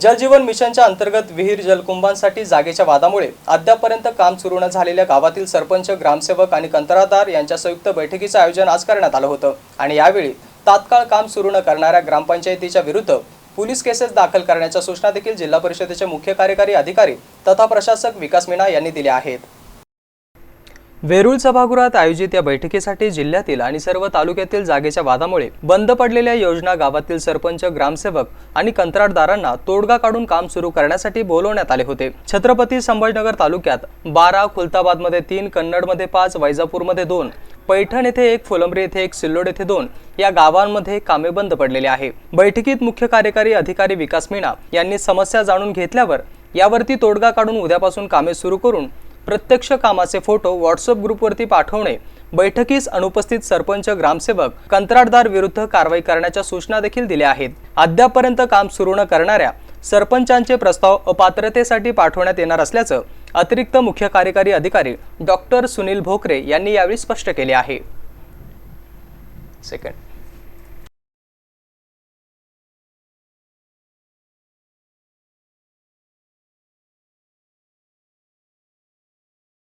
जलजीवन मिशनच्या अंतर्गत विहीर जलकुंभांसाठी जागेच्या वादामुळे अद्यापपर्यंत काम सुरू न झालेल्या गावातील सरपंच ग्रामसेवक आणि कंत्राटदार यांच्या संयुक्त बैठकीचं आयोजन आज करण्यात आलं होतं. आणि यावेळी तात्काळ काम सुरू न करणाऱ्या ग्रामपंचायतीच्या विरुद्ध पोलीस केसेस दाखल करण्याच्या सूचना देखील जिल्हा परिषदेचे मुख्य कार्यकारी अधिकारी तथा प्रशासक विकास मीना यांनी दिल्या आहेत. वेरूळ सभागृहात आयोजित या बैठकीसाठी जिल्ह्यातील आणि सर्व तालुक्यातील जागेच्या वादामुळे बंद पडलेल्या योजना गावातील सरपंच ग्रामसेवक आणि कंत्राटदारांना तोडगा काढून काम सुरू करण्यासाठी बोलवण्यात आले होते. छत्रपती संभाजीनगर तालुक्यात बारा खुलताबादमध्ये तीन कन्नडमध्ये पाच वैजापूरमध्ये दोन पैठण येथे एक फुलंब्री येथे एक सिल्लोड येथे दोन या गावांमध्ये कामे बंद पडलेली आहे. बैठकीत मुख्य कार्यकारी अधिकारी विकास मीणा यांनी समस्या जाणून घेतल्यावर यावरती तोडगा काढून उद्यापासून कामे सुरू करून प्रत्यक्ष कामाचे फोटो व्हॉट्सअप ग्रुपवरती पाठवणे बैठकीस अनुपस्थित सरपंच ग्रामसेवक कंत्राटदार विरुद्ध कारवाई करण्याच्या सूचना देखील दिल्या आहेत. अद्यापपर्यंत काम सुरू न करणाऱ्या सरपंचांचे प्रस्ताव अपात्रतेसाठी पाठवण्यात येणार असल्याचं अतिरिक्त मुख्य कार्यकारी अधिकारी डॉक्टर सुनील भोकरे यांनी यावेळी स्पष्ट केले आहे. सेकंड.